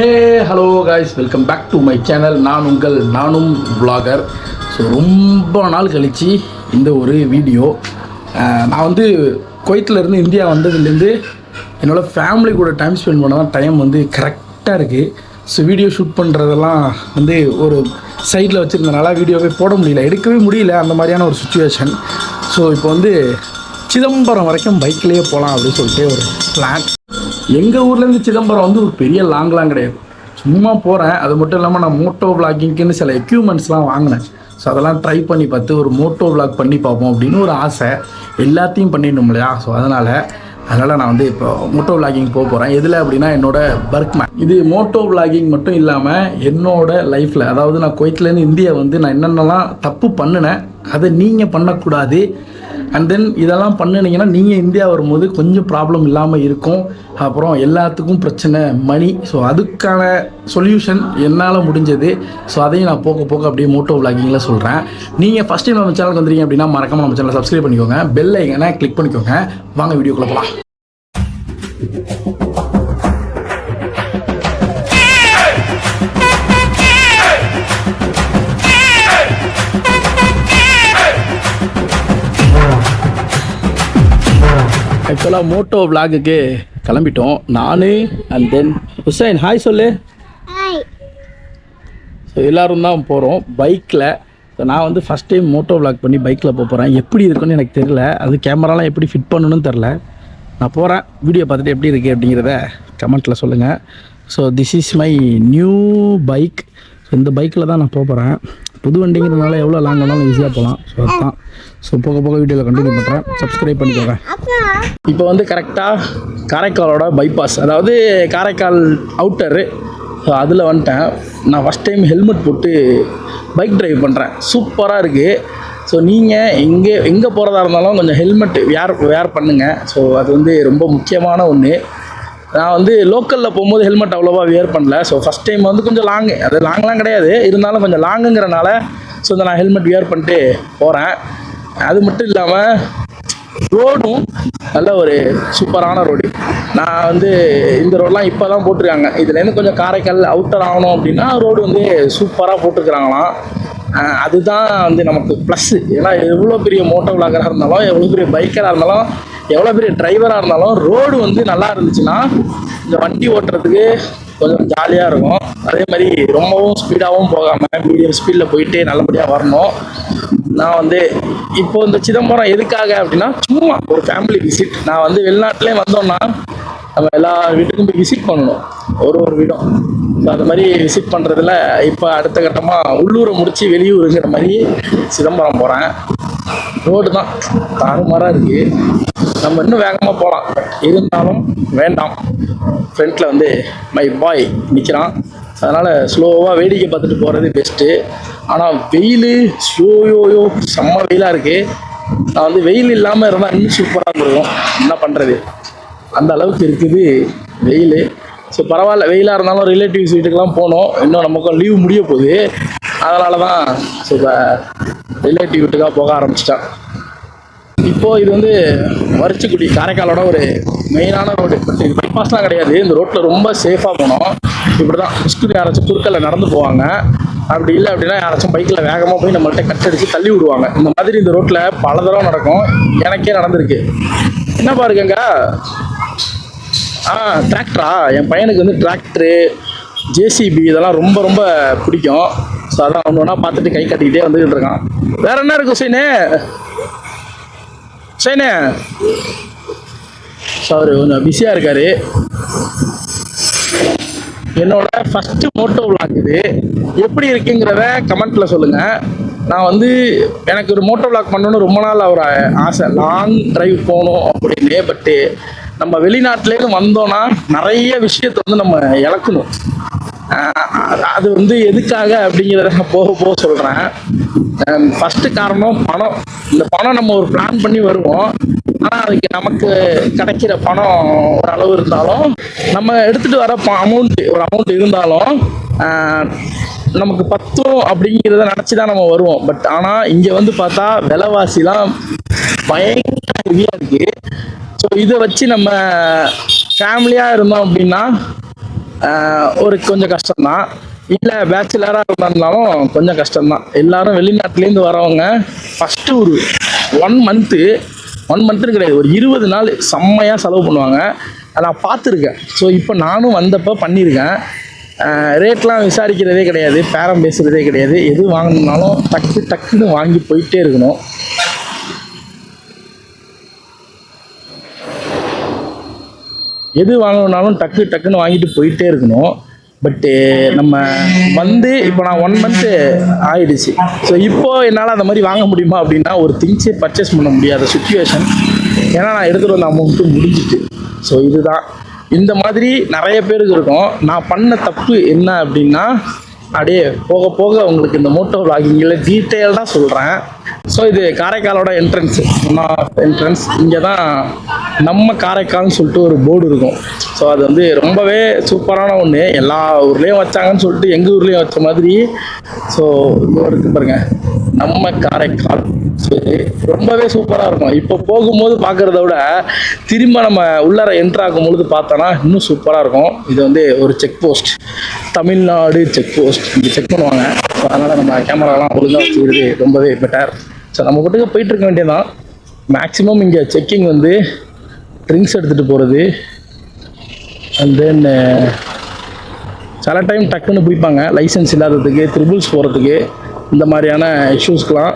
Hey hello guys welcome back to my channel நான் உங்கள் நானும் vlogger. ஸோ ரொம்ப நாள் கழித்து இந்த ஒரு வீடியோ நான் வந்து குவைத்தில் இருந்து இந்தியா வந்ததுலேருந்து என்னோடய ஃபேமிலி கூட டைம் ஸ்பெண்ட் பண்ண தான் டைம் வந்து கரெக்டாக இருக்குது ஸோ வீடியோ ஷூட் பண்ணுறதெல்லாம் வந்து ஒரு சைடில் வச்சுருந்தனால வீடியோவே போட முடியல. எடுக்கவே முடியல அந்த மாதிரியான ஒரு சுச்சுவேஷன் ஸோ இப்போ வந்து சிதம்பரம் வரைக்கும் பைக்லேயே போகலாம் அப்படின்னு சொல்லிட்டு ஒரு பிளான் எங்கள் ஊர்லேருந்து சிதம்பரம் வந்து ஒரு பெரிய லாங்லாம் கிடையாது. சும்மா போகிறேன் அது மட்டும் இல்லாமல் நான் மோட்டோ விளாகிங்க்குன்னு சில எக்யூப்மெண்ட்ஸ்லாம் வாங்கினேன். ஸோ அதெல்லாம் ட்ரை பண்ணி பார்த்து ஒரு மோட்டோ விளாக் பண்ணி பார்ப்போம் அப்படின்னு ஒரு ஆசை. எல்லாத்தையும் பண்ணிடணும் இல்லையா? ஸோ அதனால் அதனால் நான் வந்து இப்போ மோட்டோ விளாகிங் போக போகிறேன் எதில் அப்படின்னா என்னோடய பர்க்மேன் இது மோட்டோ விளாகிங் மட்டும் இல்லாமல் என்னோட லைஃப்பில் அதாவது நான் குவைத்துலேருந்து இந்தியா வந்து நான் என்னென்னலாம் தப்பு பண்ணினேன் அதை நீங்கள் பண்ணக்கூடாது. அண்ட் தென் இதெல்லாம் பண்ணுனீங்கன்னா நீங்கள் இந்தியா வரும்போது கொஞ்சம் ப்ராப்ளம் இல்லாமல் இருக்கும். அப்புறம் எல்லாத்துக்கும் பிரச்சனை மணி ஸோ அதுக்கான சொல்யூஷன் என்னால் முடிஞ்சது. ஸோ அதையும் நான் போக போக அப்படியே மோட்டோ விளாகிங்கில் சொல்கிறேன் நீங்கள் ஃபஸ்ட் டைம் நம்ம சேனலுக்கு வந்துறீங்க அப்படின்னா மறக்காமல் நம்ம சேனலை சப்ஸ்கிரைப் பண்ணிக்கோங்க. பெல் ஐக்கனை கிளிக் பண்ணிக்கோங்க. வாங்க வீடியோக்குள்ளே போகலாம் ஆக்சுவலாக மோட்டோ விளாகுக்கு கிளம்பிட்டோம். நான் அண்ட் தென் ஹுசைன் ஹாய் சொல்லு. ஸோ எல்லோரும் தான் போகிறோம் பைக்கில் ஸோ நான் வந்து ஃபஸ்ட் டைம் மோட்டோ விளாக் பண்ணி பைக்கில் போக போகிறேன் எப்படி இருக்குன்னு எனக்கு தெரில அது கேமராலாம் எப்படி ஃபிட் பண்ணணும்னு தெரில நான் போகிறேன் வீடியோ பார்த்துட்டு எப்படி இருக்குது அப்படிங்கிறத கமெண்ட்டில் சொல்லுங்கள் so this is my new bike so இந்த பைக்கில் தான் நான் போக போகிறேன் புது வண்டிங்கிறதுனால எவ்வளோ லாங் வேணாலும் ஈஸியாக போகலாம். ஸோ அதுதான் ஸோ போக போக வீடியோவில் கண்டினியூ பண்ணுறேன் சப்ஸ்கிரைப் பண்ணிக்கோங்க. இப்போ வந்து கரெக்டாக காரைக்காலோட பைபாஸ் அதாவது காரைக்கால் அவுட்டரு ஸோ அதில் வந்துட்டேன். நான் ஃபஸ்ட் டைம் ஹெல்மெட் போட்டு பைக் டிரைவ் பண்ணுறேன் சூப்பராக இருக்குது ஸோ நீங்கள் எங்கே எங்கே போகிறதா இருந்தாலும் கொஞ்சம் ஹெல்மெட் வேர் வேர் பண்ணுங்கள் ஸோ அது வந்து ரொம்ப முக்கியமான ஒன்று நான் வந்து லோக்கலில் போகும்போது ஹெல்மெட் அவ்வளோவா வியர் பண்ணல. ஸோ ஃபஸ்ட் டைம் வந்து கொஞ்சம் லாங்கு அது லாங்லாம் கிடையாது. இருந்தாலும் கொஞ்சம் லாங்குங்கிறனால ஸோ நான் ஹெல்மெட் வியர் பண்ணிட்டு போகிறேன் அது மட்டும் இல்லாமல் ரோடும் நல்ல ஒரு சூப்பரான ரோடு. நான் வந்து இந்த ரோடெலாம் இப்போ தான் போட்டிருக்காங்க இதுலேருந்து கொஞ்சம் காரைக்கால் அவுட்டர் ஆகணும் அப்படின்னா ரோடு வந்து சூப்பராக போட்டிருக்கிறாங்களாம். அதுதான் வந்து நமக்கு ப்ளஸ்ஸு ஏன்னா எவ்வளோ பெரிய மோட்டோ விளாகராக இருந்தாலும் எவ்வளோ பெரிய பைக்கராக இருந்தாலும் எவ்வளோ பெரிய டிரைவராக இருந்தாலும் ரோடு வந்து நல்லா இருந்துச்சுன்னா இந்த வண்டி ஓட்டுறதுக்கு கொஞ்சம் ஜாலியாக இருக்கும். அதே மாதிரி ரொம்பவும் ஸ்பீடாகவும் போகாமல் மீடியம் ஸ்பீடில் போயிட்டு நல்லபடியாக வரணும். நான் வந்து இப்போ இந்த சிதம்பரம் எதுக்காக அப்படின்னா சும்மா ஒரு ஃபேமிலி விசிட் நான் வந்து வெளிநாட்டிலே வந்தோம்னா நம்ம எல்லா வீட்டுக்கும் போய் விசிட் பண்ணணும். ஒரு ஒரு வீடும். ஸோ அது மாதிரி விசிட் பண்ணுறதுல இப்போ அடுத்த கட்டமாக உள்ளூரை முடித்து வெளியூருங்கிற மாதிரி சிதம்பரம் போகிறேன் ரோடு தான். தாறுமாறாக இருக்குது நம்ம இன்னும் வேகமாக போகலாம் இருந்தாலும் வேண்டாம். ஃப்ரண்ட்டில் வந்து மை பாய் நிற்கிறான் அதனால் ஸ்லோவாக வேடிக்கை பார்த்துட்டு போகிறது பெஸ்ட்டு ஆனால் வெயில் ஷோயோயோ செம்ம வெயிலாக இருக்குது நான் வந்து வெயில் இல்லாமல் இருந்தால் இன்னும் சூப்பராக இருக்கும் என்ன பண்ணுறது அந்த அளவுக்கு இருக்குது வெயில். ஸோ பரவாயில்ல வெயிலாக இருந்தாலும் ரிலேட்டிவ்ஸ் வீட்டுக்கெலாம் போனோம். இன்னும் நமக்கும் லீவ் முடிய போகுது. அதனால தான் ஸோ இப்போ ரிலேட்டிவ் வீட்டுக்காக போக ஆரம்பிச்சிட்டேன். இப்போது இது வந்து வரிச்சிக்குடி காரைக்காலோட ஒரு மெயினான ரோடு பட் இது பைபாஸ்லாம் கிடையாது. இந்த ரோட்டில் ரொம்ப சேஃபாக போகணும் இப்படி தான் ஸ்கூல் யாராச்சும் குறுக்கல நடந்து போவாங்க. அப்படி இல்லை அப்படின்னா யாராச்சும் பைக்கில் வேகமாக போய் நம்மள்கிட்ட கட்டடிச்சு தள்ளி விடுவாங்க. இந்த மாதிரி இந்த ரோட்டில் பல தடவை நடக்கும். எனக்கே நடந்திருக்கு. என்ன பாருங்கங்க. ஆ டிராக்டரா என் பையனுக்கு வந்து டிராக்டரு ஜேசிபி இதெல்லாம் ரொம்ப ரொம்ப பிடிக்கும். ஸோ அதான் ஒன்று ஒன்றா பார்த்துட்டு கை கட்டிக்கிட்டே வந்துக்கிட்டு இருக்கான். வேற என்ன இருக்கு ஹுசைனு சைனே ஸோ அவர் கொஞ்சம் பிஸியாக இருக்காரு. என்னோட ஃபஸ்ட்டு மோட்டோ விளாக் இது. எப்படி இருக்குங்கிறத கமெண்ட்டில் சொல்லுங்கள் நான் வந்து எனக்கு ஒரு மோட்டோ விளாக் பண்ணணும்னு ரொம்ப நாள் ஒரு ஆசை. லாங் டிரைவ் போகணும் அப்படின்னு. பட்டு நம்ம வெளிநாட்டிலேருந்து வந்தோன்னா நிறைய விஷயத்தை வந்து நம்ம இழக்கணும். அது வந்து எதுக்காக அப்படிங்கிறத நான் போக போக சொல்கிறேன் ஃபஸ்ட்டு காரணம் பணம். இந்த பணம் நம்ம ஒரு பிளான் பண்ணி வருவோம். ஆனால் அதுக்கு நமக்கு கிடைக்கிற பணம் ஒரு அளவு இருந்தாலும் நம்ம எடுத்துகிட்டு வர அமௌண்ட் ஒரு அமௌண்ட் இருந்தாலும் நமக்கு பத்தும் அப்படிங்கிறத நினச்சி தான் நம்ம வருவோம். பட் ஆனால் இங்கே வந்து பார்த்தா விலைவாசிலாம் பயங்கர ஹெவியாக இருக்குது ஸோ இதை வச்சு நம்ம ஃபேமிலியாக இருந்தோம் அப்படின்னா ஒரு கொஞ்சம் கஷ்டம்தான். இல்லை பேச்சுலராக இருந்தாலும் கொஞ்சம் கஷ்டம்தான். எல்லாரும் வெளிநாட்டுலேருந்து வரவங்க ஃபஸ்ட்டு ஒரு ஒன் மந்த்து ஒன் மந்த்துன்னு கிடையாது ஒரு இருபது நாள் செம்மையாக செலவு பண்ணுவாங்க. அதை நான் பார்த்துருக்கேன். ஸோ இப்போ நானும் வந்தப்போ பண்ணியிருக்கேன். ரேட்லாம் விசாரிக்கிறதே கிடையாது பேரம் பேசுகிறதே கிடையாது. எது வாங்கினாலும் டக்கு டக்குன்னு வாங்கி போயிட்டே இருக்கணும். எது வாங்கணும்னாலும் டக்கு டக்குன்னு வாங்கிட்டு போயிட்டே இருக்கணும். பட்டு eh, நம்ம வந்து இப்போ நான் ஒன் மந்த்து ஆயிடுச்சு. ஸோ இப்போ என்னால் அந்த மாதிரி வாங்க முடியுமா அப்படின்னா ஒரு திங்ஸே பர்ச்சேஸ் பண்ண முடியாத சுச்சுவேஷன் ஏன்னா நான் எடுத்துகிட்டு வந்த அமௌண்ட்டு முடிஞ்சிட்டு. ஸோ இதுதான். இந்த மாதிரி நிறைய பேருக்கு இருக்கும். நான் பண்ண தப்பு என்ன அப்படின்னா அப்படியே போக போக உங்களுக்கு இந்த மோட்டோ விளாகிங்கில் டீட்டெயில்டாக சொல்கிறேன் ஸோ இது காரைக்காலோட என்ட்ரன்ஸ் ஒன் ஆஃப் என்ட்ரன்ஸ் இங்கே தான் நம்ம காரைக்கால்னு சொல்லிட்டு ஒரு போர்டு இருக்கும். ஸோ அது வந்து ரொம்பவே சூப்பரான ஒன்று எல்லா ஊர்லேயும் வச்சாங்கன்னு சொல்லிட்டு எங்கள் ஊர்லேயும் வச்ச மாதிரி. ஸோ இருக்கு பாருங்க. நம்ம காரைக்கால். ரொம்பவே சூப்பராக இருக்கும். இப்போ போகும்போது பார்க்குறத விட திரும்ப நம்ம உள்ளார என்ட்ரு ஆகும் பொழுது பார்த்தோன்னா இன்னும் சூப்பராக இருக்கும். இது வந்து ஒரு check post Tamil Nadu check post இங்கே செக் பண்ணுவாங்க. ஸோ அதனால் நம்ம கேமராலாம் ஒழுங்காக வச்சுக்கிறது ரொம்பவே பெட்டர் ஸோ நம்ம மட்டும் போயிட்டு இருக்க வேண்டியதான் மேக்ஸிமம் இங்கே செக்கிங் வந்து ட்ரிங்க்ஸ் எடுத்துகிட்டு போகிறது அண்ட் தென் uh, சில டைம் டக்குன்னு பிடிப்பாங்க லைசன்ஸ் இல்லாததுக்கு த்ரிபிள்ஸ் போகிறதுக்கு இந்த மாதிரியான இஷ்யூஸ்க்கெலாம்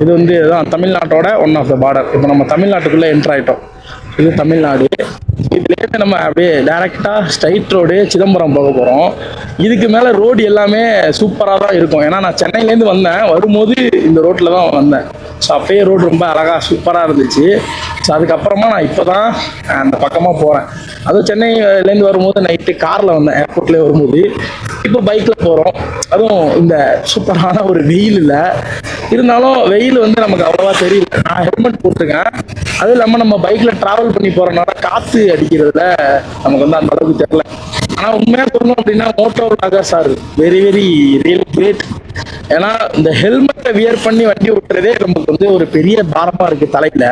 இது வந்து தான் தமிழ்நாட்டோட ஒன் ஆஃப் த பார்டர் இப்போ நம்ம தமிழ்நாட்டுக்குள்ளே என்ட்ரு ஆகிட்டோம் இது தமிழ்நாடு. இதுலேருந்து நம்ம அப்படியே டேரெக்டாக ஸ்ட்ரைட் ரோடு சிதம்பரம் போக போகிறோம் இதுக்கு மேலே ரோடு எல்லாமே சூப்பராக தான் இருக்கும். ஏன்னா நான் சென்னையிலேருந்து வந்தேன். வரும்போது இந்த ரோட்டில் தான் வந்தேன். ஸோ அப்பயே ரோடு ரொம்ப அழகாக சூப்பராக இருந்துச்சு. ஸோ அதுக்கப்புறமா நான் இப்போ தான் அந்த பக்கமாக போகிறேன் அதுவும் சென்னையிலேருந்து வரும்போது நைட்டு காரில் வந்தேன் ஏர்போர்ட்லேயே வரும்போது. இப்போ பைக்கில் போகிறோம் அதுவும் இந்த சூப்பரான ஒரு வெயில் இல்லை இருந்தாலும் வெயில் வந்து நமக்கு அவ்வளோவா தெரியல. நான் ஹெல்மெட் போட்டிருக்கேன். அதுவும் இல்லாமல் நம்ம பைக்கில் ட்ராவல் பண்ணி போகிறனால காற்று அடிக்கிறதுல நமக்கு வந்து அந்த அளவுக்கு தெரியல. ஆனால் உண்மையாக சொல்லணும் அப்படின்னா moto vloggers sir very very real great ஏன்னா இந்த ஹெல்மெட்டை வியர் பண்ணி வண்டி ஓட்டுறதே நமக்கு வந்து ஒரு பெரிய பாரமாக இருக்குது தலையில்.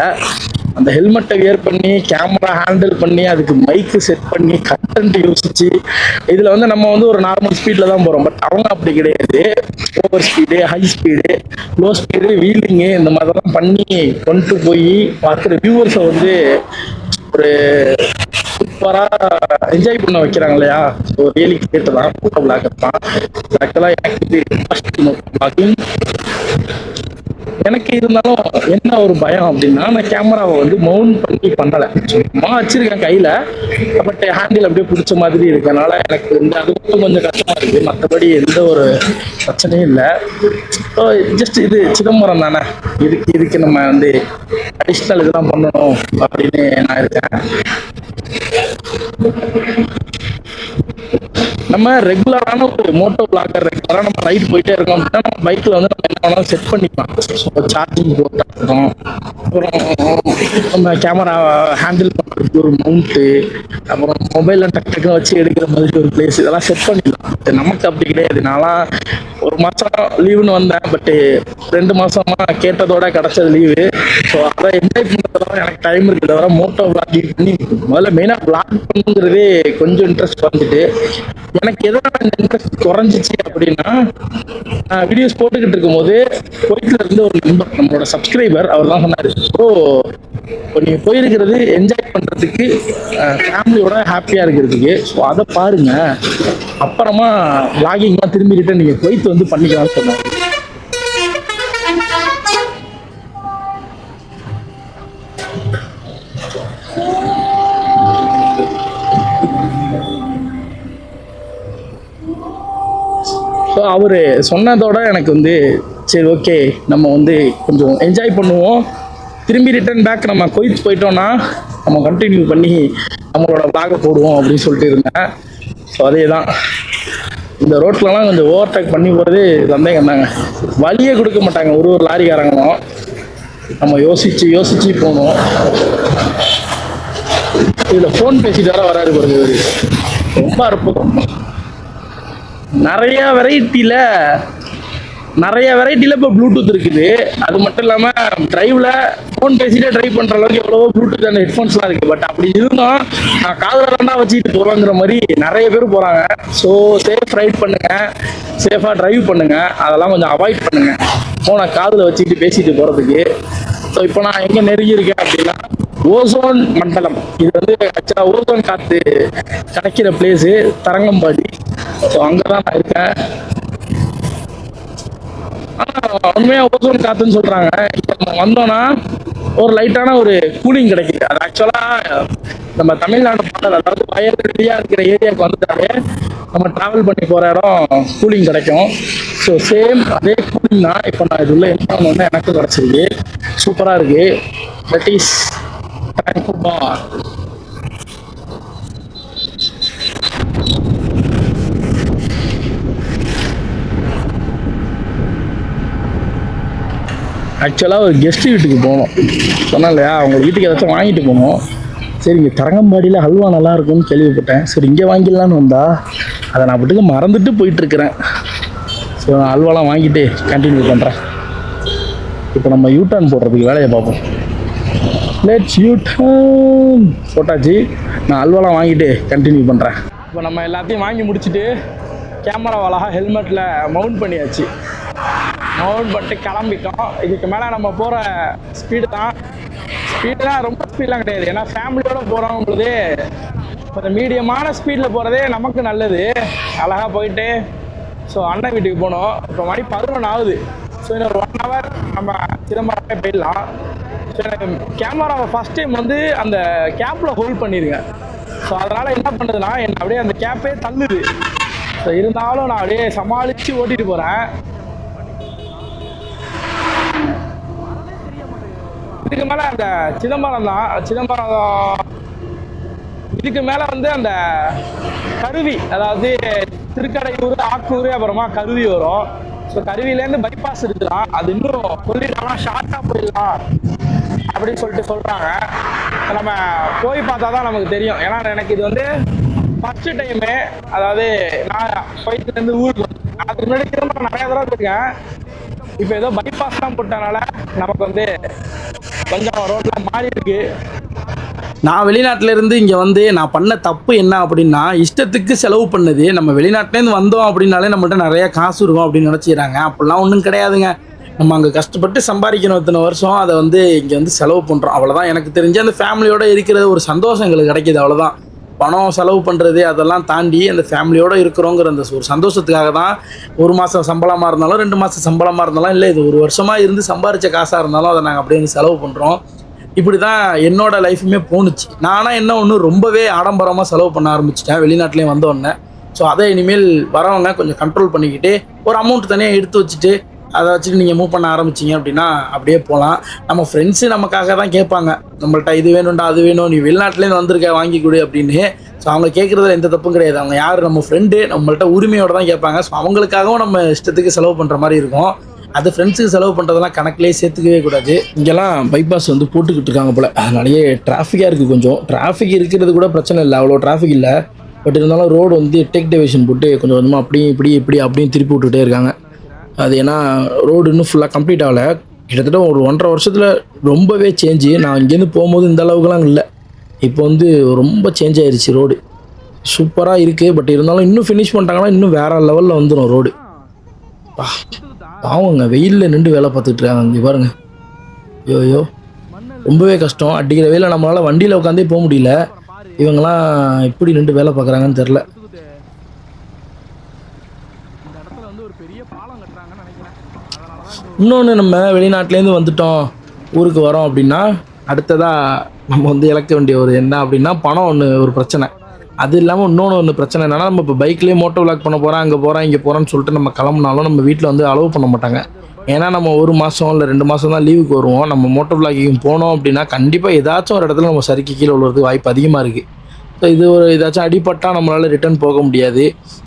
அந்த ஹெல்மெட்டை வியர் பண்ணி கேமரா ஹேண்டில் பண்ணி அதுக்கு மைக்கு செட் பண்ணி கண்டென்ட் யோசிச்சு இதில் வந்து நம்ம வந்து ஒரு நார்மல் ஸ்பீடில் தான் போகிறோம் பட் அவங்க அப்படி கிடையாது. Over speed high speed low speed wheeling இந்த மாதிரிலாம் பண்ணி கொண்டு போய் பார்க்குற வியூவர்ஸை வந்து ஒரு சூப்பரா என்ஜாய் பண்ண வைக்கிறாங்க இல்லையா? ஸோ ரியலி கிரேட் தான் ஃபோட்டோ பிளாக் தான். ஆக்சுவலாக எனக்கு இது பிளாகிங் எனக்கு இருந்தாலும் என்ன ஒரு பயம் அப்படின்னா நான் கேமராவை வந்து மவுண்ட் பண்ணி பண்ணலை. சும்மா வச்சிருக்கேன் கையில பட் ஹேண்டில் அப்படியே பிடிச்ச மாதிரி இருக்கனால எனக்கு வந்து அது மட்டும் கொஞ்சம் கஷ்டமா இருக்கு. மற்றபடி எந்த ஒரு பிரச்சனையும் இல்லை. ஜஸ்ட் இது சிதம்பரம் தானே. இதுக்கு இதுக்கு நம்ம வந்து அடிஷ்னல் இதெல்லாம் பண்ணணும் அப்படின்னு நான் இருக்கேன். நம்ம ரெகுலரான ஒரு மோட்டோ பிளாக்கர் ரெகுலராக நம்ம ரைட் போயிட்டே இருக்கோம் அப்படின்னா நம்ம பைக்கில் வந்து நம்ம என்ன வேணாலும் செட் பண்ணிக்கலாம். சார்ஜிங் போர்ட் இருக்கட்டும் அப்புறம் நம்ம கேமரா ஹேண்டில் பண்ணுறதுக்கு ஒரு மவுண்ட்டு அப்புறம் மொபைலில் டக்கு டக்குன்னு வச்சு எடுக்கிற மாதிரி ஒரு பிளேஸ் இதெல்லாம் செட் பண்ணிடலாம் நமக்கு அப்படி கிடையாது. நான்லாம் ஒரு மாதம் லீவுன்னு வந்தேன் பட்டு ரெண்டு மாசமா கேட்டதோட கிடைச்சது லீவு ஸோ அதை என்ஜாய் பண்ணுறதுலாம் எனக்கு டைம் இருக்குது தவிர மோட்டோ விளாகிங் பண்ணி முதல்ல மெயினாக விளாக் பண்ணுங்கிறதே கொஞ்சம் இன்ட்ரெஸ்ட் வந்துட்டு எனக்கு எதனால் இந்த இன்ட்ரெஸ்ட் குறைஞ்சிச்சு அப்படின்னா நான் வீடியோஸ் போட்டுக்கிட்டு இருக்கும்போது கோயத்தில் இருந்து ஒரு நண்பர் நம்மளோட சப்ஸ்கிரைபர் அவர் தான் சொன்னார். ஸோ இப்போ நீங்கள் போயிருக்கிறது என்ஜாய் பண்ணுறதுக்கு ஃபேமிலியோட ஹாப்பியாக இருக்கிறதுக்கு ஸோ அதை பாருங்கள் அப்புறமா விளாகிங்லாம் திரும்பிக்கிட்டு நீங்கள் குவைத் வந்து பண்ணிக்கலாம்னு சொன்னாங்க ஸோ அவர் சொன்னதோட எனக்கு வந்து சரி ஓகே நம்ம வந்து கொஞ்சம் என்ஜாய் பண்ணுவோம். திரும்பி ரிட்டர்ன் பேக் நம்ம குவைத் போயிட்டோம்னா நம்ம கண்டினியூ பண்ணி நம்மளோட vlog-அ போடுவோம் அப்படின்னு சொல்லிட்டு இருந்தேன். ஸோ அதே தான் இந்த ரோட்லலாம் கொஞ்சம் ஓவர்டேக் பண்ணி போகிறது சந்தேகம் தாங்க வழியே கொடுக்க மாட்டாங்க. ஒரு ஒரு லாரிக்காரங்களும். நம்ம யோசிச்சு யோசிச்சு போகணும். இதில் ஃபோன் பேசிட்டு வர வராது பாருங்க ரொம்ப அற்புதம். நிறைய வெரைட்டியில் நிறைய வெரைட்டியில் இப்போ ப்ளூடூத் இருக்குது. அது மட்டும் இல்லாமல் ட்ரைவில் ஃபோன் பேசிட்டே ட்ரைவ் பண்ணுற அளவுக்கு எவ்வளவோ ப்ளூடூத் அந்த ஹெட்ஃபோன்ஸ்லாம் இருக்குது பட் அப்படி இருந்தோம் நான் காதில் தான் வச்சுக்கிட்டு போகிறோங்கிற மாதிரி நிறைய பேர் போகிறாங்க ஸோ சேஃப் ரைட் பண்ணுங்கள் சேஃபாக ட்ரைவ் பண்ணுங்கள் அதெல்லாம் கொஞ்சம் அவாய்ட் பண்ணுங்கள் ஃபோனை காதில் வச்சுக்கிட்டு பேசிட்டு போகிறதுக்கு ஸோ இப்போ நான் எங்கே நெருங்கி இருக்கேன் அப்படின்னா ஓசோன் மண்டலம். இது வந்து ஆக்சுவலாக ஓசோன் காற்று கிடைக்கிற பிளேஸு தரங்கம்பாடி. ஸோ அங்கே தான் நான் இருக்கேன். ஆனால் உண்மையாக ஓசோன் காற்றுன்னு சொல்கிறாங்க இப்போ நம்ம வந்தோன்னா ஒரு லைட்டான ஒரு கூலிங் கிடைக்குது. அது ஆக்சுவலாக நம்ம தமிழ்நாடு பாடல் அதாவது வயல்வெளியா இருக்கிற ஏரியாவுக்கு வந்துட்டாலே நம்ம ட்ராவல் பண்ணி போகிற இடம் கூலிங் கிடைக்கும். ஸோ சேம் அதே கூலிங் தான் இப்போ நான் இது உள்ள என்ன பண்ணோன்னே எனக்கு கிடச்சிருக்கு. சூப்பராக இருக்குது தட் இஸ் தேங்க்யூ ஆக்சுவலாக ஒரு கெஸ்ட் வீட்டுக்கு போனோம். சொன்னேன் இல்லையா அவங்க வீட்டுக்கு ஏதாச்சும் வாங்கிட்டு போனோம் சரி இங்கே தரங்கம்பாடியில் ஹல்வா நல்லா இருக்கும்னு கேள்விப்பட்டேன். சரி இங்கே வாங்கிடலான்னு வந்தா அதை நான் பாட்டுக்கு மறந்துட்டு போயிட்டுருக்கிறேன். ஸோ நான் அல்வாலாம் வாங்கிட்டு கண்டினியூ பண்ணுறேன் இப்போ நம்ம யூ போடுறதுக்கு வேலையை பார்ப்போம். லெட்ஸ் யூ போட்டாச்சு. நான் அல்வாலாம் வாங்கிட்டு கண்டினியூ பண்ணுறேன் இப்போ நம்ம எல்லாத்தையும் வாங்கி முடிச்சுட்டு கேமராவாலாக ஹெல்மெட்டில் மவுண்ட் பண்ணியாச்சு. மவுண்ட் பண்ணிட்டு கிளம்பிட்டோம். இதுக்கு மேலே நம்ம போகிற ஸ்பீடு தான். ஸ்பீடுலாம் ரொம்ப ஸ்பீட்லாம் கிடையாது. ஏன்னா ஃபேமிலியோடு போகிறோம் கொஞ்சம் மீடியமான ஸ்பீடில் போகிறதே நமக்கு நல்லது. அழகாக போயிட்டு ஸோ அண்ணன் வீட்டுக்கு போனோம். இப்போ மணி பதினொன்று ஆகுது. ஸோ இன்னும் ஒரு ஒன் ஹவர் நம்ம சிதம்பரமே போயிடலாம். ஸோ எனக்கு கேமராவை ஃபஸ்ட் டைம் வந்து அந்த கேப்பில் ஹோல்ட் பண்ணிடுங்க ஸோ அதனால் என்ன பண்ணுதுன்னா என்னை அப்படியே அந்த கேப்பே தள்ளுது. ஸோ இருந்தாலும் நான் அப்படியே சமாளித்து ஓட்டிகிட்டு போகிறேன் இதுக்கு மேலே அந்த சிதம்பரம் தான். சிதம்பரம் இதுக்கு மேலே வந்து அந்த கருவி அதாவது திருக்கடையூர் ஆக்கூர் அப்புறமா கருவி வரும். ஸோ கருவிலேருந்து பைபாஸ் இருக்கலாம் அது இன்னும் சொல்லிடலாம் ஷார்ட்டாக போயிடலாம் அப்படின்னு சொல்லிட்டு சொல்கிறாங்க நம்ம போய் பார்த்தா தான் நமக்கு தெரியும். ஏன்னா எனக்கு இது வந்து ஃபஸ்ட்டு டைமு அதாவது நான் போயிட்டுலேருந்து ஊருக்கு அதுக்கு முன்னாடி திரும்ப நிறையா தடவை இருக்கேன் இப்போ ஏதோ பைபாஸ்லாம் போட்டனால நமக்கு வந்து கொஞ்சம் ரோட்லாம் மாறி இருக்கு. நான் வெளிநாட்டுல இருந்து இங்கே வந்து நான் பண்ண தப்பு என்ன அப்படின்னா இஷ்டத்துக்கு செலவு பண்ணது நம்ம வெளிநாட்டிலேருந்து வந்தோம் அப்படின்னாலே நம்மள்ட்ட நிறைய காசு இருக்கும் அப்படின்னு நினச்சிக்கிறாங்க. அப்படிலாம் ஒன்றும் கிடையாதுங்க. நம்ம அங்கே கஷ்டப்பட்டு சம்பாதிக்கணும் இத்தனை வருஷம் அதை வந்து இங்கே வந்து செலவு பண்ணுறோம் அவ்வளோதான் எனக்கு தெரிஞ்சு அந்த ஃபேமிலியோட இருக்கிறது ஒரு சந்தோஷம் எங்களுக்கு கிடைக்கிது அவ்வளோதான் பணம் செலவு பண்ணுறது அதெல்லாம் தாண்டி அந்த ஃபேமிலியோடு இருக்கிறோங்கிற அந்த ஒரு சந்தோஷத்துக்காக தான் ஒரு மாதம் சம்பளமாக இருந்தாலும் ரெண்டு மாதம் சம்பளமாக இருந்தாலும் இல்லை இது ஒரு வருஷமாக இருந்து சம்பாரித்த காசாக இருந்தாலும் அதை நாங்கள் அப்படியே வந்து செலவு பண்ணுறோம் இப்படி தான் என்னோடய லைஃப்புமே போணுச்சு. நானாக என்ன ஒன்று ரொம்பவே ஆடம்பரமாக செலவு பண்ண ஆரம்பிச்சிட்டேன் வெளிநாட்டிலேயும் வந்தோடனே ஸோ அதை இனிமேல் வரவங்க கொஞ்சம் கண்ட்ரோல் பண்ணிக்கிட்டு ஒரு அமௌண்ட் தனியாக எடுத்து வச்சுட்டு அதை வச்சுட்டு நீங்கள் மூவ் பண்ண ஆரம்பிச்சிங்க அப்படின்னா அப்படியே போகலாம் நம்ம ஃப்ரெண்ட்ஸு நமக்காக தான் கேட்பாங்க. நம்மள்ட்ட இது வேணும்டா அது வேணும் நீ வெளிநாட்டிலேருந்து வந்திருக்க வாங்கி கொடு அப்படின்னு. ஸோ அவங்க கேட்குறதுல எந்த தப்பும் கிடையாது. அவங்க யார்? நம்ம ஃப்ரெண்டு நம்மள்ட்ட உரிமையோடு தான் கேட்பாங்க. ஸோ அவங்களுக்காகவும் நம்ம இஷ்டத்துக்கு செலவு பண்ணுற மாதிரி இருக்கும். அது ஃப்ரெண்ட்ஸுக்கு செலவு பண்ணுறதெல்லாம் கணக்கிலே சேர்த்துக்கவே கூடாது. இங்கெல்லாம் பைபாஸ் வந்து போட்டுக்கிட்டு இருக்காங்க போல். அதனாலேயே டிராஃபிக்காக இருக்குது கொஞ்சம். டிராஃபிக் இருக்கிறது கூட பிரச்சனை இல்லை. அவ்வளோ டிராஃபிக் இல்லை. பட் இருந்தாலும் ரோடு வந்து டெக் டிவிஷன் போட்டு கொஞ்சம் கொஞ்சமாக அப்படியே இப்படி இப்படி அப்படியே திருப்பி விட்டுட்டே இருக்காங்க. அது ஏன்னா ரோடு இன்னும் ஃபுல்லாக கம்ப்ளீட் ஆகலை. கிட்டத்தட்ட ஒரு ஒன்றரை வருஷத்தில் ரொம்பவே சேஞ்சு நான் இங்கேருந்து போகும்போது இந்த அளவுக்குலாம் இல்லை. இப்போ வந்து ரொம்ப சேஞ்ச் ஆயிடுச்சு ரோடு சூப்பராக இருக்குது பட் இருந்தாலும் இன்னும் ஃபினிஷ் பண்ணிட்டாங்கன்னா இன்னும் வேறு லெவலில் வந்துடும் ரோடு பா பாவங்க வெயிலில் நின்று வேலை பார்த்துட்டு இருக்காங்க இங்கே பாருங்க. ஐயோ ஐயோ ரொம்பவே கஷ்டம். அடிக்கிற வெயிலில் நம்மளால் வண்டியில் உட்காந்தே போக முடியல. இவங்கெல்லாம் எப்படி நின்று வேலை பார்க்குறாங்கன்னு தெரில இன்னொன்று நம்ம வெளிநாட்டிலேருந்து வந்துட்டோம் ஊருக்கு வரோம் அப்படின்னா அடுத்ததாக நம்ம வந்து இழக்க வேண்டிய ஒரு என்ன அப்படின்னா பணம் ஒன்று ஒரு பிரச்சனை. அது இல்லாமல் இன்னொன்று ஒன்று பிரச்சனை என்னென்னா நம்ம இப்போ பைக்லேயே மோட்டோ விளாக் பண்ண போகிறோம் அங்கே போகிறோம் இங்கே போகிறோன்னு சொல்லிட்டு நம்ம கிளம்புனாலும் நம்ம வீட்டில் வந்து அலோவ் பண்ண மாட்டாங்க. ஏன்னா நம்ம ஒரு மாதம் இல்லை ரெண்டு மாதம் தான் லீவுக்கு வருவோம். நம்ம மோட்டோ விளாக்கிங் போனோம் அப்படின்னா கண்டிப்பாக ஏதாச்சும் ஒரு இடத்துல நம்ம சறுக்கு கீழே விழுறதுக்கு வாய்ப்பு அதிகமாக இருக்குது இது ஒரு ஏதாச்சும் அடிபட்டால் நம்மளால் ரிட்டர்ன் போக முடியாது.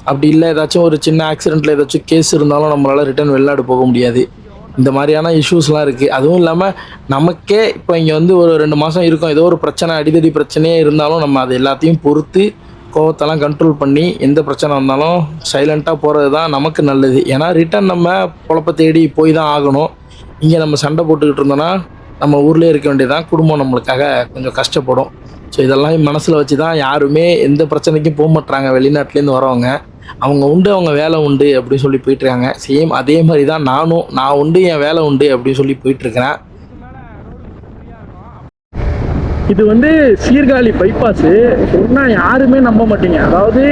அப்படி இல்லை ஏதாச்சும் ஒரு சின்ன ஆக்சிடெண்ட்டில் ஏதாச்சும் கேஸ் இருந்தாலும் நம்மளால் ரிட்டர்ன் வெளிநாடு போக முடியாது. இந்த மாதிரியான இஷ்யூஸ்லாம் இருக்குது அதுவும் இல்லாமல் நமக்கே இப்போ இங்கே வந்து ஒரு ரெண்டு மாதம் இருக்கும். ஏதோ ஒரு பிரச்சனை அடிதடி பிரச்சனையே இருந்தாலும் நம்ம அது எல்லாத்தையும் பொறுத்து கோவத்தெல்லாம் கண்ட்ரோல் பண்ணி எந்த பிரச்சனை வந்தாலும் சைலண்ட்டாக போகிறது தான் நமக்கு நல்லது. ஏன்னா ரிட்டர்ன் நம்ம குழப்ப தேடி போய் தான் ஆகணும். இங்கே நம்ம சண்டை போட்டுக்கிட்டு இருந்தோன்னா நம்ம ஊர்லேயே இருக்க வேண்டியதான் குடும்பம் நம்மளுக்காக கொஞ்சம் கஷ்டப்படும். ஸோ இதெல்லாம் மனசில் வச்சு தான் யாருமே எந்த பிரச்சனைக்கும் போக மாட்டுறாங்க வெளிநாட்டிலேருந்து வரவங்க. அவங்க உண்டு அவங்க வேலை உண்டு அப்படின்னு சொல்லி போயிட்டுருக்காங்க. சேம் அதே மாதிரி தான் நானும் நான் உண்டு என் வேலை உண்டு அப்படின்னு சொல்லி போயிட்டுருக்கிறேன். இது வந்து சீர்காழி பைபாஸு ஒன்றா யாருமே நம்ப மாட்டீங்க. அதாவது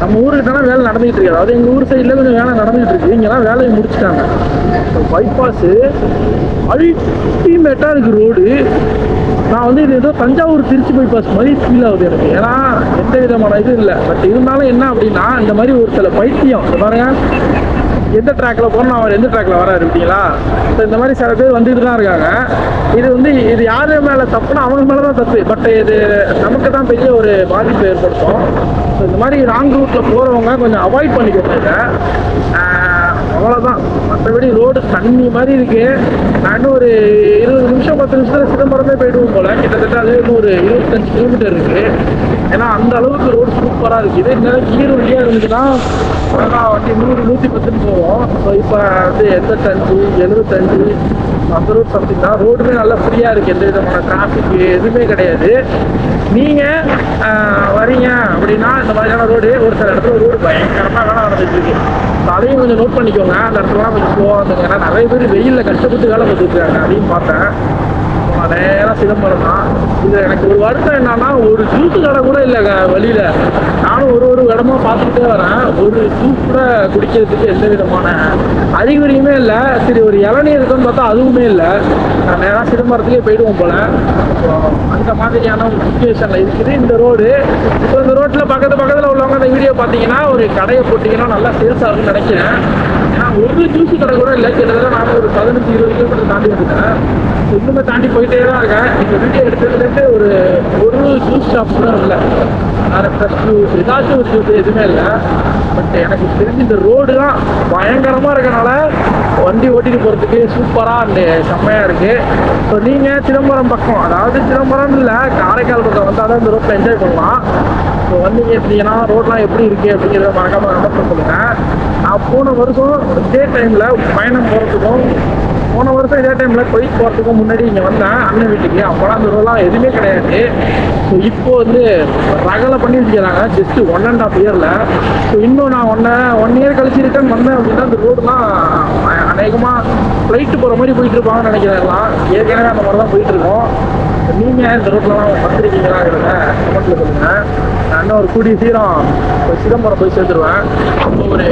நம்ம ஊருக்கு தானே வேலை நடந்துகிட்டு இருக்கு. அதாவது எங்கள் ஊர் சைடில் கொஞ்சம் வேலை நடந்துகிட்டு இருக்கு. இங்கெல்லாம் வேலையை முடிச்சிட்டாங்க. பைபாஸு அல்டிமேட்டாக இருக்குது ரோடு நான் வந்து இது ஏதோ தஞ்சாவூர் திருச்சி பைபாஸ் மாதிரி ஃபீல் ஆகுது எனக்கு. ஏன்னா எந்த விதமான இது இல்லை. பட் இருந்தாலும் என்ன அப்படின்னா இந்த மாதிரி ஒரு சில பைத்தியம். பாருங்க. எந்த ட்ராக்ல போகணும் அவர் எந்த ட்ராக்ல வராரு இருப்பீங்களா ஸோ இந்த மாதிரி சில பேர் வந்துட்டு தான் இருக்காங்க. இது வந்து இது யார் மேலே தப்புனா அவங்க மேலே தான் தப்பு. பட் இது நமக்கு தான் பெரிய ஒரு பாதிப்பு ஏற்படுத்தும். ஸோ இந்த மாதிரி ராங் ரூட்டில் போகிறவங்க கொஞ்சம் அவாய்ட் பண்ணிக்கோங்க இதை. அவ்வளோதான் மற்றபடி ரோடு தண்ணி மாதிரி இருக்கு. நான் ஒரு இருபது நிமிஷம் பத்து நிமிஷத்தில் சிதம்பரமே போயிடுவோம் போல. கிட்டத்தட்ட அது இன்னும் ஒரு இருபத்தஞ்சு கிலோமீட்டர் இருக்கு. ஏன்னா அந்த அளவுக்கு ரோடு சூப்பராக இருக்குது இதே நேரம் கீழ் வழியாக இருந்துச்சுன்னா வண்டி நூறு நூற்றி பத்துன்னு போவோம். ஸோ இப்போ வந்து எண்பத்தஞ்சு எழுபத்தஞ்சு அந்த ரோடு சம்திங் தான். ரோடுமே நல்லா ஃப்ரீயாக இருக்குது எந்த விதமான டிராஃபிக் எதுவுமே கிடையாது. நீங்கள் வரீங்க அப்படின்னா இந்த மாதிரியான ரோடு ஒரு சில இடத்துல ரோடு பயங்கரமாக வேலை நடந்துட்டு இருக்கு அதையும் கொஞ்சம் நோட் பண்ணிக்கோங்க. அந்த இடத்துலலாம் கொஞ்சம் போவாங்க ஏன்னா நிறைய பேர் வெயிலில் கஷ்டப்பட்டு வேலை பார்த்துருக்காங்க அப்படின்னு அதையும் பார்த்தேன். நான் நேராக சிதம்பரம். தான் இது எனக்கு ஒரு வருத்தம் என்னன்னா ஒரு ஜூஸ் கடை கூட இல்லை வழியில. நானும் ஒரு ஒரு இடமா பார்த்துக்கிட்டே வரேன். ஒரு ஜூஸ் கூட குடிக்கிறதுக்கு எந்த விதமான அறிகுறியுமே இல்லை. சரி ஒரு இளநீர் இருக்குன்னு பார்த்தா அதுவுமே இல்லை. நான் நேராக சிதம்பரத்துக்கே போயிடுவோம் போல. அப்புறம் அந்த மாதிரியான ஒரு சுச்சுவேஷனில் இருக்குது. இந்த ரோடு இப்போ இந்த ரோட்டில் பக்கத்து பக்கத்தில் உள்ளவங்க அந்த வீடியோ பார்த்தீங்கன்னா ஒரு கடையை போட்டிங்கன்னா நல்லா சேல்ஸ் ஆகும்னு நினைக்கிறேன். ஒரு ஜூஸ் கடை கூட இல்லை. கிட்டத்தட்ட நான் ஒரு பதினஞ்சு இருபது கிலோமீட்டர் தாண்டி வந்துட்டேன். இன்னுமே தாண்டி போயிட்டே தான் இருக்கேன். எங்கள் வீட்டை எடுத்ததுலேருந்து ஒரு ஒரு ஜூஸ் ஷாப் கூட இல்லை. வேறு ஃப்ரெஷ் ஜூஸ் ஏதாச்சும் ஒரு ஜூஸ் எதுவுமே இல்லை. பட் எனக்கு தெரிஞ்சு இந்த ரோடு தான் பயங்கரமாக இருக்கனால வண்டி ஓட்டிட்டு போகிறதுக்கு சூப்பராக அந்த செம்மையாக இருக்குது ஸோ நீங்கள் சிதம்பரம் பக்கம் அதாவது சிதம்பரம் இல்லை காரைக்கால் பக்கம் வந்தால் தான் இந்த ரோட்டில் என்ஜாய் பண்ணலாம். ஸோ வந்தீங்க இருந்தீங்கன்னா ரோட்லாம் எப்படி இருக்குது அப்படிங்கிறத மறக்காமல் கமெண்ட் பண்ணுங்கள் நான் போன வருஷம் டே டைமில் பயணம் போகிறதுக்கும் போன வருஷம் இதே டைமில் கோயில் போகிறதுக்கு முன்னாடி இங்கே வந்தேன் அண்ணன் வீட்டுக்கு. அப்போலாம் அந்த ரூலாம் எதுவுமே கிடையாது. ஸோ இப்போ வந்து ரகலை பண்ணி வச்சுக்கிறாங்க ஜஸ்ட் ஒன் அண்ட் ஆஃப் இயரில் ஸோ இன்னும் நான் ஒன்ன ஒன் இயர் கழிச்சு ரிட்டர்ன் வந்தேன் அப்படின்னா அந்த ரோடுலாம் அநேகமாக ஃப்ளைட்டு போகிற மாதிரி போயிட்டு இருப்பாங்கன்னு நினைக்கிறேன் ஏற்கனவே அந்த மாதிரி தான் போயிட்டு இருக்கோம். நீங்கள் இந்த ரோட்லலாம் வந்திருக்கீங்களாங்கிறத கமெண்ட்டில் சொல்லுங்கள் நான் இன்னும் ஒரு கூடிய சீரம் சிதம்பரம் போய் சேர்த்துருவேன். அப்போ ஒரு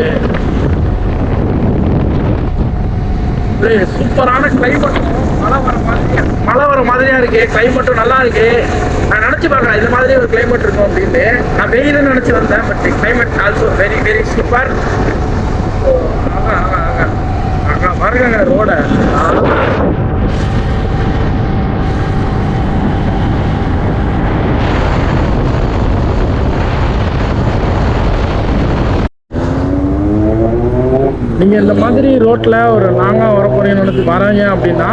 ஒரு சூப்பரான கிளைமேட் மழை வர மாதிரியா மழை வர மாதிரியா இருக்கு கிளைமேட்டும் நல்லா இருக்கு. நான் நினைச்சு பார்க்கறேன் இந்த மாதிரி ஒரு கிளைமேட் இருக்கும் அப்படின்ட்டு. நான் வெயில் நினைச்சு வந்தேன் but climate also very very super ஆகா ஆகா ஆகா. ஆகா பாருங்க ரோட நீங்கள் இந்த மாதிரி ரோட்டில் ஒரு லாங்காக வர போறீங்கன்னு நினச்சி வராங்க அப்படின்னா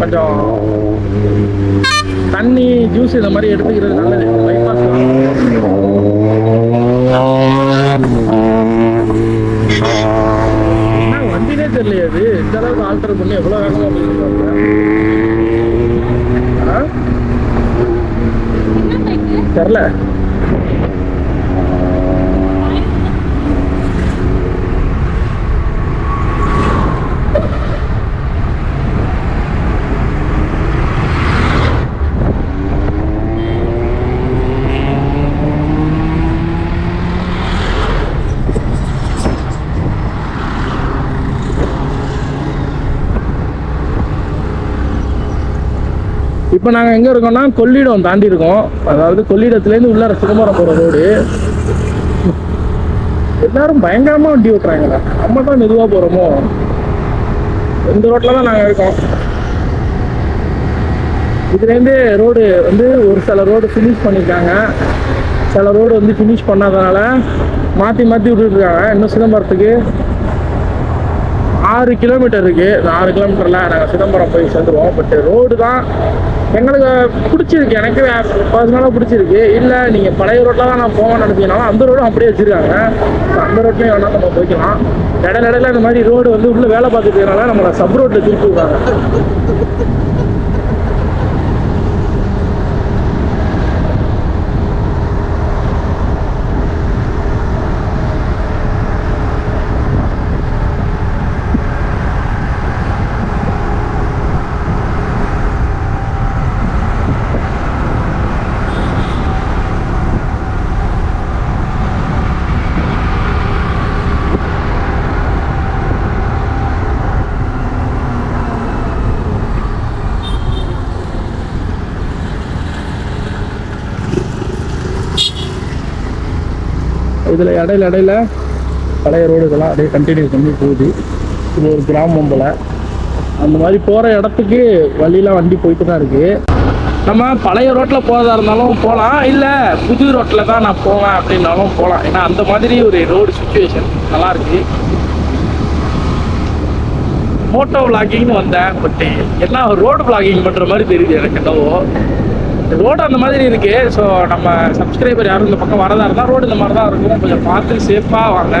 கொஞ்சம் தண்ணி ஜூஸ் இந்த மாதிரி எடுத்துக்கிறது நல்லது. பைபாஸ் வண்டினே தெரியலையே அது? இந்த அளவுக்கு ஆல்டர் பண்ணி எவ்வளோ வேகமாக ஆ? தெரில இப்போ நாங்கள் எங்கே இருக்கோம்னா கொள்ளிடம் தாண்டி இருக்கோம். அதாவது கொள்ளிடத்துலேருந்து உள்ளார சிதம்பரம் போகிற ரோடு எல்லாரும் பயங்கரமாக வண்டி ஓட்டுறாங்க. நம்ம தான் மெதுவாக போகிறோமோ இந்த ரோட்டில் தான் நாங்கள் இருக்கோம். இதுலேருந்து ரோடு வந்து ஒரு சில ரோடு ஃபினிஷ் பண்ணியிருக்காங்க. சில ரோடு வந்து ஃபினிஷ் பண்ணாதனால மாற்றி மாற்றி விட்டுருக்காங்க. இன்னும் சிதம்பரத்துக்கு ஆறு கிலோமீட்டர் இருக்குது இந்த ஆறு கிலோமீட்டரில் நாங்கள் சிதம்பரம் போய் சேர்ந்துருவோம். பட் ரோடு தான் எங்களுக்கு பிடிச்சிருக்கு. எனக்கு பர்சனலாக பிடிச்சிருக்கு. இல்லை நீங்கள் பழைய ரோட்டில் தான் நான் போவேன்னு நினச்சிங்கனாலும் அந்த ரோடும் அப்படியே வச்சுருக்காங்க. அந்த ரோட்லேயும் வேணால் நம்ம போய்க்கலாம். இடையில இடையில இந்த மாதிரி ரோடு வந்து உள்ளே வேலை பார்த்துக்கிறதுனால நம்மளை சப் ரோட்டில் திருப்பி விடுறாங்க. இதில் இடையில இடையில பழைய ரோடுகள்லாம் அப்படியே கண்டினியூ பண்ணி போகுது. இது ஒரு கிராமம் போல் அந்த மாதிரி போகிற இடத்துக்கு வழியெலாம் வண்டி போயிட்டு தான் இருக்குது நம்ம பழைய ரோட்டில் போகிறதா இருந்தாலும் போகலாம் இல்லை புது ரோட்டில் தான் நான் போவேன் அப்படின்னாலும் போகலாம் ஏன்னா அந்த மாதிரி ஒரு ரோடு சுச்சுவேஷன் நல்லாயிருக்கு ஃபோட்டோ விளாகிங்னு வந்தேன் பட் என்ன ரோடு விளாகிங் பண்ணுற மாதிரி தெரியுது எனக்கு என்னவோ. ரோடு அந்த மாதிரி இருக்கு. ஸோ நம்ம சப்ஸ்கிரைபர் யாரும் இந்த பக்கம் வரதா இருந்தால் ரோடு இந்த மாதிரி தான் இருக்கும். கொஞ்சம் பார்த்து சேஃபாக வாங்க.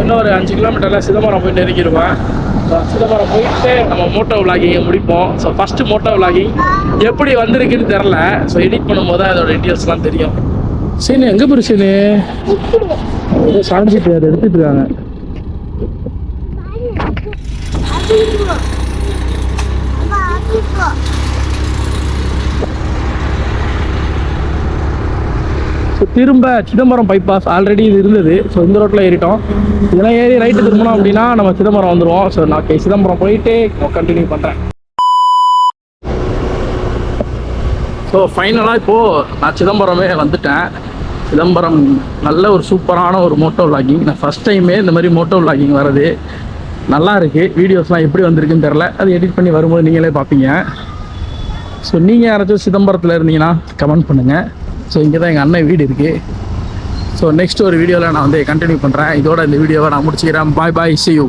இன்னும் ஒரு அஞ்சு கிலோமீட்டரில் சிதம்பரம் போய் நெருங்கிடுவேன் ஸோ சிதம்பரம் போயிட்டு நம்ம மோட்டோ விளாகிங்கை முடிப்போம். ஸோ ஃபஸ்ட்டு மோட்டோ விளாகிங் எப்படி வந்திருக்குன்னு தெரில ஸோ எடிட் பண்ணும்போது தான் அதோட டீட்டெயில்ஸ்லாம் தெரியும். சீனு எங்கே போய் சீனு? ஏதோ சாஞ்சிட்டு அதை எடுத்துட்டு இருக்காங்க. ஸோ திரும்ப சிதம்பரம் பைபாஸ் ஆல்ரெடி இது இருந்தது. ஸோ இந்த ரோட்டில் ஏறிட்டோம். இதெல்லாம் ஏறி ரைட்டு திரும்பணும் அப்படின்னா நம்ம சிதம்பரம் வந்துடுவோம் ஸோ நான் சிதம்பரம் போயிட்டு கண்டினியூ பண்ணுறேன் ஸோ ஃபைனலாக இப்போது நான் சிதம்பரமே வந்துட்டேன். சிதம்பரம் நல்ல ஒரு சூப்பரான ஒரு மோட்டோ vlogging. நான் ஃபஸ்ட் டைமே இந்த மாதிரி மோட்டோ vlogging வர்றது. நல்லா இருக்குது வீடியோஸ்லாம் எப்படி வந்திருக்குன்னு தெரில அது எடிட் பண்ணி வரும்போது நீங்களே பார்ப்பீங்க. ஸோ நீங்கள் யாராச்சும் சிதம்பரத்தில் இருந்தீங்கன்னா கமெண்ட் பண்ணுங்கள் ஸோ இங்கே தான் எங்கள் அண்ணன் வீடு இருக்குது ஸோ நெக்ஸ்ட் ஒரு வீடியோவில் நான் வந்து கண்டினியூ பண்ணுறேன் இதோட இந்த வீடியோவை நான் முடிச்சுக்கிறேன். பாய் பாய் சி யூ